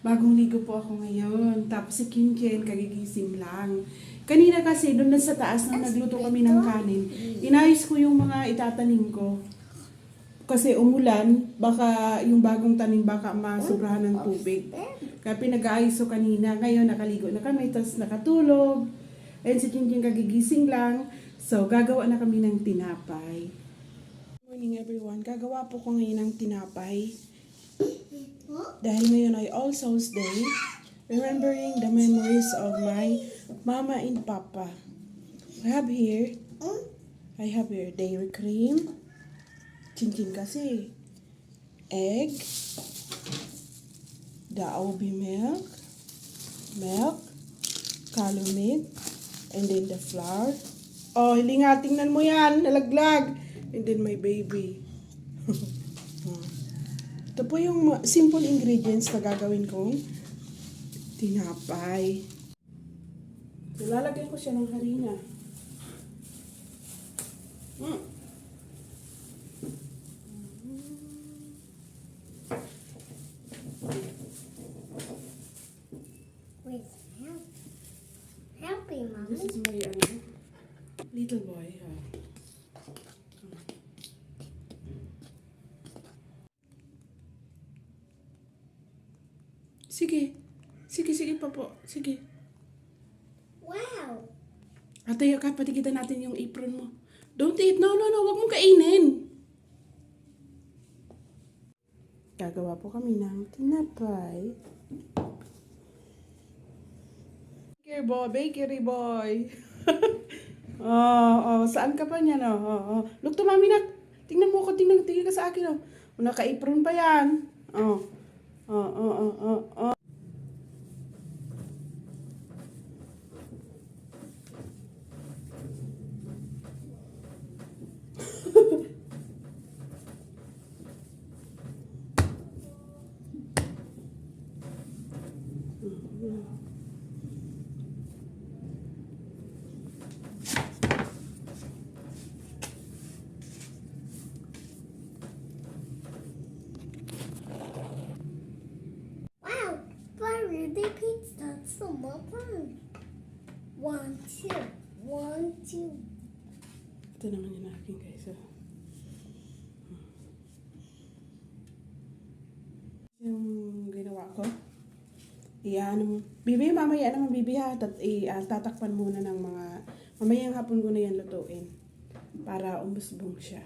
Bagong ligo po ako ngayon. Tapos si Kim Ken, kagigising lang. Kanina kasi, doon na sa taas na nagluto kami ng kanin, inayos ko yung mga itatanim ko. Kasi umulan, baka yung bagong tanim baka masobrahan ng tubig. Kaya pinag-aayos ko kanina. Ngayon nakaligo na kami, tapos nakatulog. Ayun si Kim Ken kagigising lang. So, gagawa na kami ng tinapay. Good morning everyone. Gagawa po ko ngayon ng tinapay. Dahil ngayon ay All Souls Day, remembering the memories of my mama and papa. I have here, I have here dairy cream, chinchin kasi, egg, the OB milk, milk, calumet, and then the flour. Oh, hilinga, tingnan mo yan, nalaglag. And then my baby. Ito po yung simple ingredients na gagawin kong tinapay. Lalagyan ko siya ng harina. Sige. Sige, sige pa po. Sige. Wow. Atay, ka, patikitan natin yung apron mo. Don't eat. No, no, no. Huwag mong kainin. Gagawa po kami ng tinapay. Bakery boy, bakery boy. oh, oh, saan ka pa niyan? Oh, oh, oh. Look to mami nak. Tingnan mo ako, tingnan, tingnan ka sa akin. Oh. Naka-apron pa yan. Oh, oh, oh, oh, oh. Wow. Fire the pizza. So much fun. One, two. One, two. Ito naman yung aking guys. oh. Yung ginawa ko. Iyan mo. Bibi, mamaya naman bibi ha. Tat, i, ah, tatakpan muna ng mga... Mamaya yung hapon ko na yan lutuin. Para umusbong siya.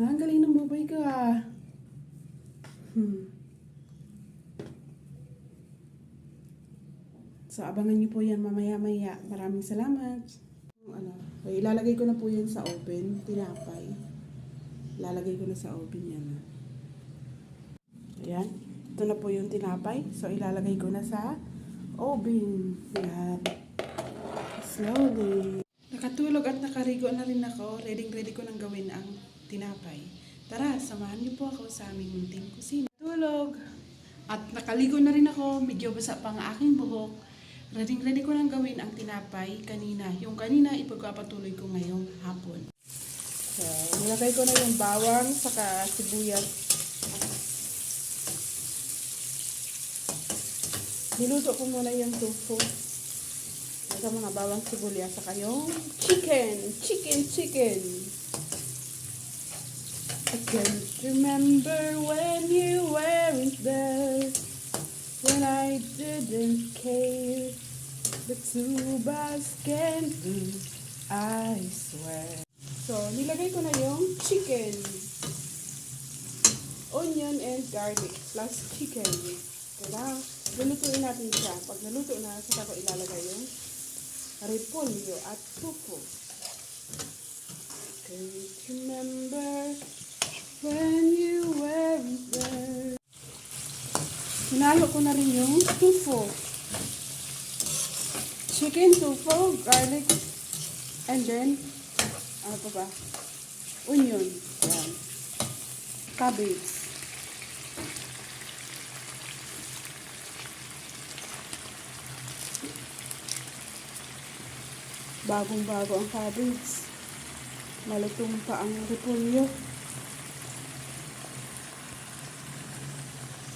Ah, ang galing ng bubay ka ah. Hmm. So, abangan niyo po yan mamaya-maya. Maraming salamat. Ano, okay, ilalagay ko na po yan sa oven, tinapay. Ilalagay ko na sa oven yan. Ayan. Ito na po yung tinapay. So, ilalagay ko na sa oven. Ayan. Slowly. Nakatulog at nakarigo na rin ako. Ready-ready ko nang gawin ang tinapay. Tara, samahan niyo po ako sa aming munting kusina. Tulog. At nakaligo na rin ako. Medyo basa pa ang aking buhok. Ready-ready ko nang gawin ang tinapay kanina. Yung kanina, ipagpapatuloy ko ngayong hapon. So, nilagay ko na yung bawang saka sibuyas. Niluto ko muna yung tofu. Saka mga bawang sibuyas saka yung chicken. Chicken, chicken. I can't remember when you weren't there. When I didn't care. The two of do, I swear. So, nilagay ko na yung chicken. Onion and garlic plus chicken. Kaya, lulutuin natin siya. Pag naluto na, saka ko ilalagay yung repolyo at tofu. Can't remember when you weren't there. Hinalo ko na rin yung tofu. Chicken, tofu, garlic, and then, ano pa ba? Onion. Ayan. Cabbage. Bagong-bago ang cabbage. Malutong pa ang repolyo.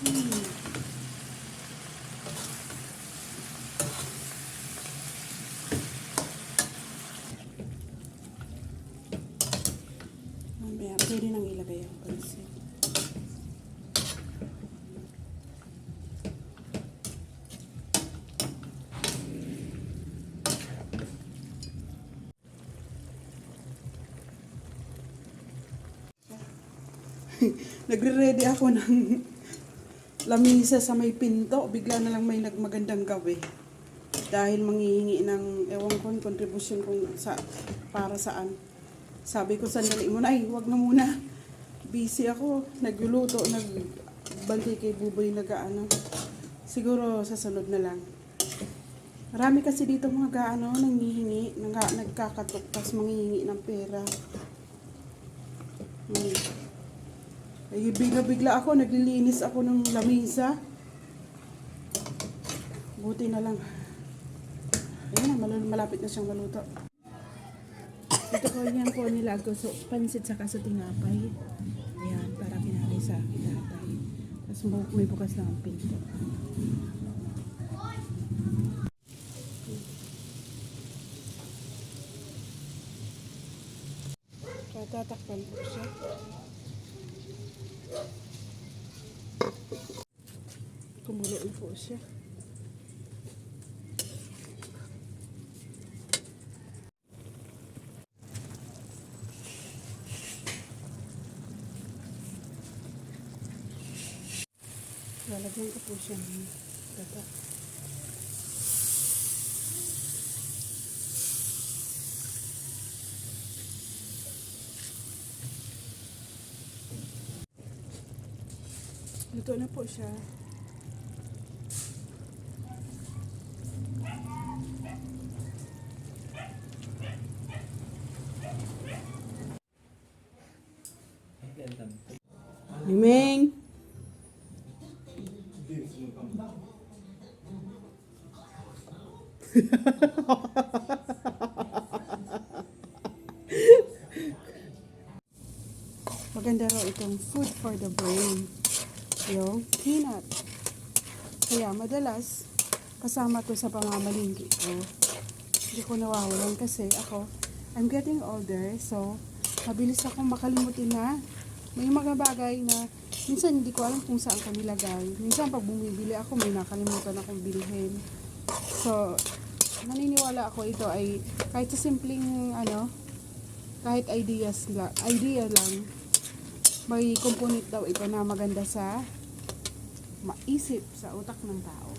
Hmm. Mamaya, pwede nang ilagay ang pansin. Nagre-ready ako ng lamisa sa may pinto. Bigla na lang may nagmagandang gawi. Dahil manghihingi ng, ewan ko, contribution kung sa, para saan. Sabi ko, sandali muna. Ay, wag na muna. Busy ako. Nagluluto, nagbantay kay Buboy nag-ano. Siguro sa sunod na lang. Marami kasi dito mga gaano, nanghihingi, nang, nagkakatok, tapos manghihingi ng pera. Hmm. Ay, bigla-bigla ako, naglilinis ako ng lamisa. Buti na lang. Ayan na, mal- malapit na siyang maluto. Ito ko yan po nila gusto pansit sa kaso tinapay. Ayan, para kinalay sa tinapay. Tapos may bukas lang ang pinto. Tatakpan po siya. Kumulo na po siya. Lalagyan ko po siya ng gata. Luto na po siya. Mimeng! Maganda raw itong food for the brain. Yung peanut. Kaya madalas, kasama to sa pamamalingki ko. Hindi ko nawawalan kasi ako, I'm getting older, so mabilis akong makalimutin na may mga bagay na minsan hindi ko alam kung saan ko nilagay. Minsan pag bumibili ako, may nakalimutan akong bilhin. So, naniniwala ako ito ay kahit sa simpleng ano, kahit ideas lang, idea lang, may component daw ito na maganda sa maisip sa utak ng tao.